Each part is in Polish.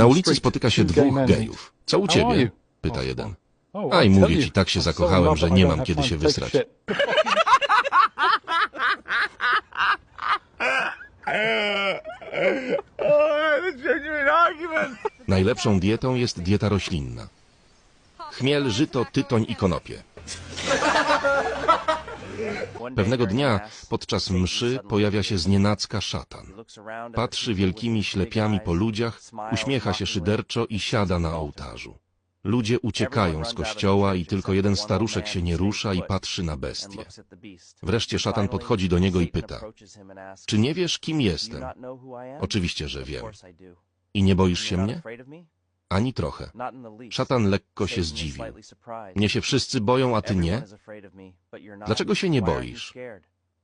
Na ulicy spotyka się dwóch gejów. Co u ciebie? Pyta jeden. Aj, mówię ci, tak się zakochałem, że nie mam kiedy się wysrać. Najlepszą dietą jest dieta roślinna. Chmiel, żyto, tytoń i konopie. Pewnego dnia podczas mszy pojawia się znienacka szatan. Patrzy wielkimi ślepiami po ludziach, uśmiecha się szyderczo i siada na ołtarzu. Ludzie uciekają z kościoła i tylko jeden staruszek się nie rusza i patrzy na bestię. Wreszcie szatan podchodzi do niego i pyta, czy nie wiesz, kim jestem? Oczywiście, że wiem. I nie boisz się mnie? Ani trochę. Szatan lekko się zdziwił. Mnie się wszyscy boją, a ty nie? Dlaczego się nie boisz?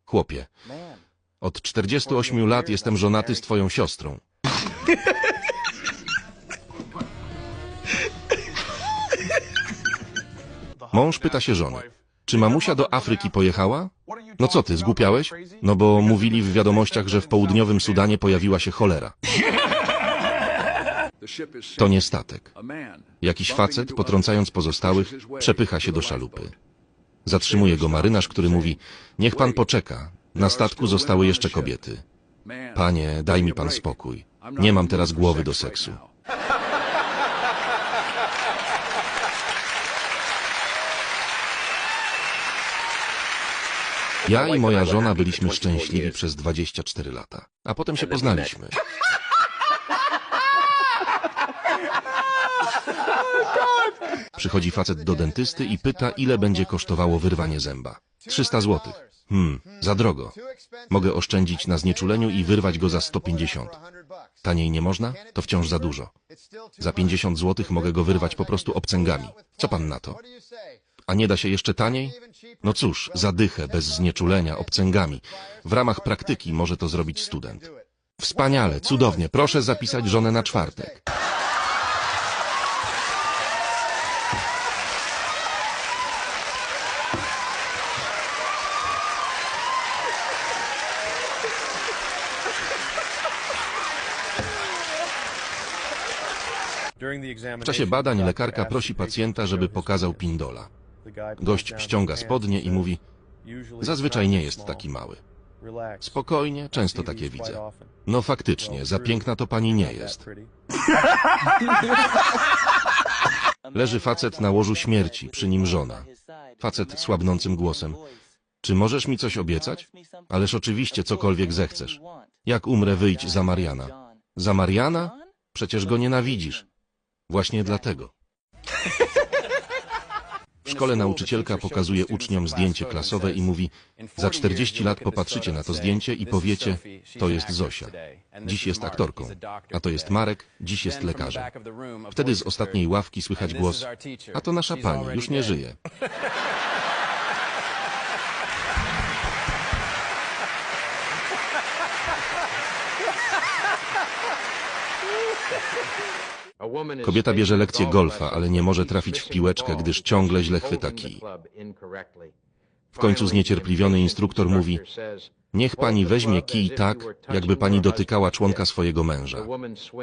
Chłopie, od 48 lat jestem żonaty z twoją siostrą. Mąż pyta się żony, czy mamusia do Afryki pojechała? No co ty, zgłupiałeś? No bo mówili w wiadomościach, że w południowym Sudanie pojawiła się cholera. To nie statek. Jakiś facet, potrącając pozostałych, przepycha się do szalupy. Zatrzymuje go marynarz, który mówi, niech pan poczeka, na statku zostały jeszcze kobiety. Panie, daj mi pan spokój. Nie mam teraz głowy do seksu. Ja i moja żona byliśmy szczęśliwi przez 24 lata, a potem się poznaliśmy. Przychodzi facet do dentysty i pyta, ile będzie kosztowało wyrwanie zęba. 300 złotych. Hmm, za drogo. Mogę oszczędzić na znieczuleniu i wyrwać go za 150. Taniej nie można? To wciąż za dużo. Za 50 złotych mogę go wyrwać po prostu obcęgami. Co pan na to? A nie da się jeszcze taniej? No cóż, zadychę, bez znieczulenia, obcęgami. W ramach praktyki może to zrobić student. Wspaniale, cudownie. Proszę zapisać żonę na czwartek. W czasie badań lekarka prosi pacjenta, żeby pokazał pindola. Gość ściąga spodnie i mówi, zazwyczaj nie jest taki mały. Spokojnie, często takie widzę. No faktycznie, za piękna to pani nie jest. Leży facet na łożu śmierci, przy nim żona. Facet słabnącym głosem. Czy możesz mi coś obiecać? Ależ oczywiście, cokolwiek zechcesz. Jak umrę, wyjdź za Mariana. Za Mariana? Przecież go nienawidzisz. Właśnie dlatego. W szkole nauczycielka pokazuje uczniom zdjęcie klasowe i mówi za 40 lat popatrzycie na to zdjęcie i powiecie to jest Zosia. Dziś jest aktorką, a to jest Marek, dziś jest lekarzem. Wtedy z ostatniej ławki słychać głos a to nasza pani, już nie żyje. Kobieta bierze lekcję golfa, ale nie może trafić w piłeczkę, gdyż ciągle źle chwyta kij. W końcu zniecierpliwiony instruktor mówi, niech pani weźmie kij tak, jakby pani dotykała członka swojego męża.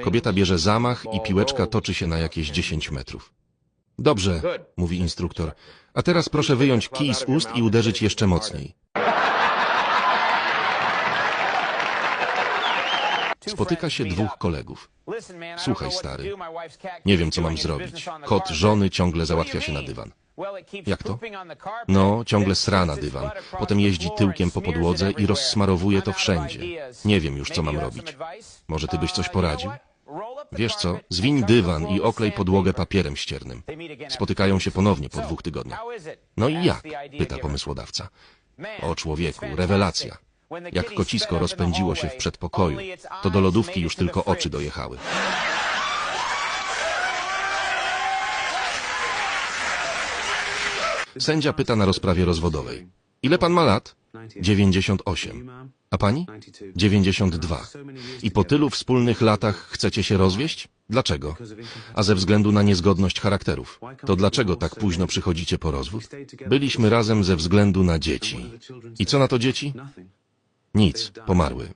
Kobieta bierze zamach i piłeczka toczy się na jakieś 10 metrów. Dobrze, mówi instruktor, a teraz proszę wyjąć kij z ust i uderzyć jeszcze mocniej. Spotyka się dwóch kolegów. Słuchaj, stary, Nie wiem, co mam zrobić. Kot żony ciągle załatwia się na dywan. Jak to? No, ciągle sra na dywan. Potem jeździ tyłkiem po podłodze i rozsmarowuje to wszędzie. Nie wiem już, co mam robić. Może ty byś coś poradził? Wiesz co, zwiń dywan i oklej podłogę papierem ściernym. Spotykają się ponownie po dwóch tygodniach. No i jak? pyta pomysłodawca. O człowieku, rewelacja. Jak kocisko rozpędziło się w przedpokoju, to do lodówki już tylko oczy dojechały. Sędzia pyta na rozprawie rozwodowej. Ile pan ma lat? 98. A pani? 92. I po tylu wspólnych latach chcecie się rozwieść? Dlaczego? A ze względu na niezgodność charakterów. To dlaczego tak późno przychodzicie po rozwód? Byliśmy razem ze względu na dzieci. I co na to dzieci? Nic, pomarły.